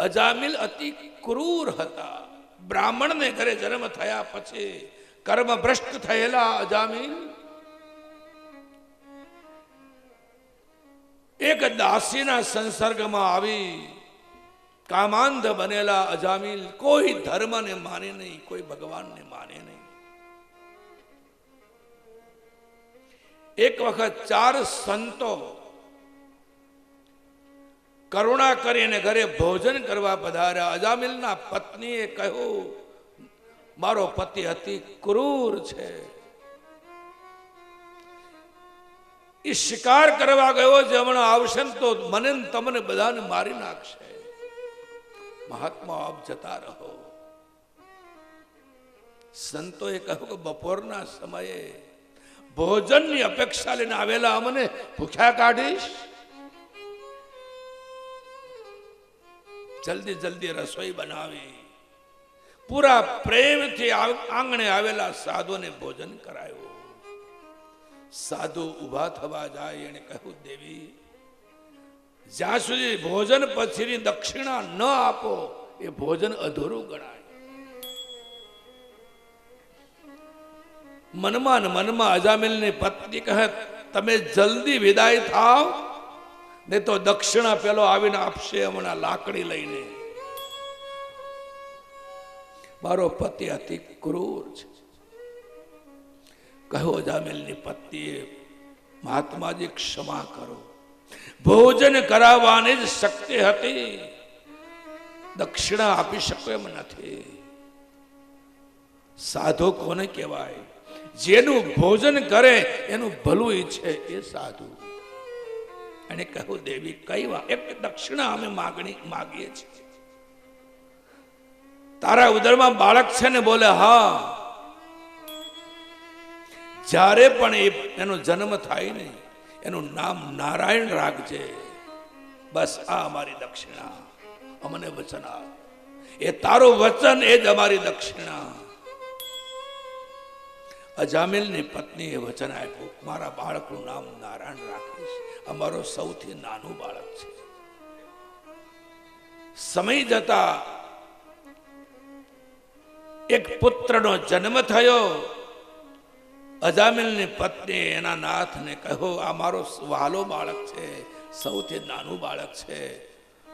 અજામિલ અતિ ક્રૂર હતા. બ્રાહ્મણને ઘરે જન્મ થયા પછી કર્મ ભ્રષ્ટ થયેલા અજામિલ. એક દાસીના સંસર્ગમાં આવી કામાંધ બનેલા અજામિલ કોઈ ધર્મને માને નહીં, કોઈ ભગવાનને માને નહીં. એક વખત ચાર સંતો કરુણા કરીને ઘરે ભોજન કરવા પધાર્યા. અજામિલના પત્નીએ કહ્યું, મારો પતિ અતિ ક્રૂર છે. એ શિકાર કરવા ગયો છે, હમણાં આવશે ને તો મને તમને બધાને મારી નાખશે. મહાત્મા, આપ જતા રહો. સંતોએ કહ્યું કે બપોરના સમયે ભોજનની અપેક્ષા લઈને આવેલા અમને ભૂખ્યા કાઢીશ? જલ્દી જલ્દી રસોઈ બનાવી. પૂરા પ્રેમથી આંગણે આવેલા સાધુને ભોજન કરાયું. સાધુ ઊભા થવા જાય એને કહ્યું, દેવી, જ્યાં સુધી ભોજન પછીની દક્ષિણા ન આપો, એ ભોજન અધૂરું ગણાય. મનમાં મનમાં અજામિલની પત્ની કહે, તમે જલ્દી વિદાય થાવ ને તો દક્ષિણા પેલો આવીને આપશે હમણાં લાકડી લઈને. મારો પતિ અતિ ક્રૂર છે. કહો જામેલની પત્નીએ, મહાત્માજી, ક્ષમા કરો. ભોજન કરાવવાની જ શક્તિ હતી. દક્ષિણા આપી શકો એમ નથી. સાધુ કોને કહેવાય? જેનું ભોજન કરે, એનું ભલું ઈચ્છે એ સાધુ. અને કહ્યું દેવી, કઈ વાત એક દક્ષિણા અમે માગણી, માગીએ છીએ. તારા ઉદરમાં બાળક છે ને બોલે, હા. જ્યારે પણ એ, એનો જન્મ થાય ને એનું નામ નારાયણ રાખજે. બસ આ અમારી દક્ષિણા. અમને વચન આ એ તારું વચન, એ જ અમારી દક્ષિણા. અજામિલની પત્નીએ વચન આપ્યું, મારા બાળકનું નામ નારાયણ રાખીશ. અમારો સૌથી નાનું બાળક છે. સમય જતા એક પુત્રનો જન્મ થયો. અજામિલની પત્ની એના નાથને કહ્યું, આ મારો વહાલો બાળક છે, સૌથી નાનું બાળક છે.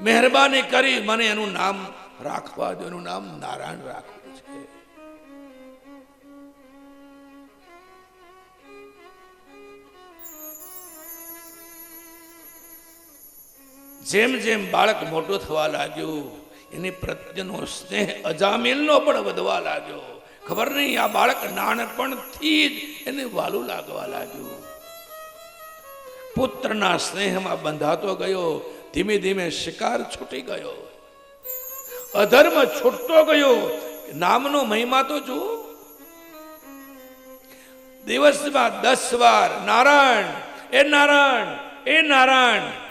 મહેરબાની કરી મને એનું નામ રાખવા દો, એનું નામ નારાયણ રાખવું છે. જેમ જેમ બાળક મોટું થવા લાગ્યું, એની પ્રત્યેનો સ્નેહ અજામિલનો પણ વધવા લાગ્યો. ખબર નહીં, આ બાળક નાનપણથી જ એને વાલું લાગવા લાગ્યું. પુત્રના સ્નેહમાં બંધાતો ગયો, ધીમે ધીમે શિકાર છૂટી ગયો. અધર્મ છૂટતો ગયો, નામનો મહિમા તો જુઓ. દિવસમાં દસ વાર નારાયણ, એ નારાયણ એ નારાયણ.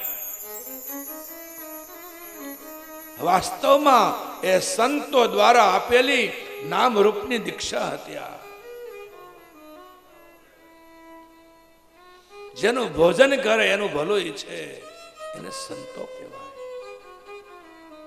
વાસ્તવમાં એ સંતો દ્વારા આપેલી નામ રૂપની દીક્ષા હતી આ. જેનું ભોજન કરે એનું ભલું છે, એને સંતો કહેવાય.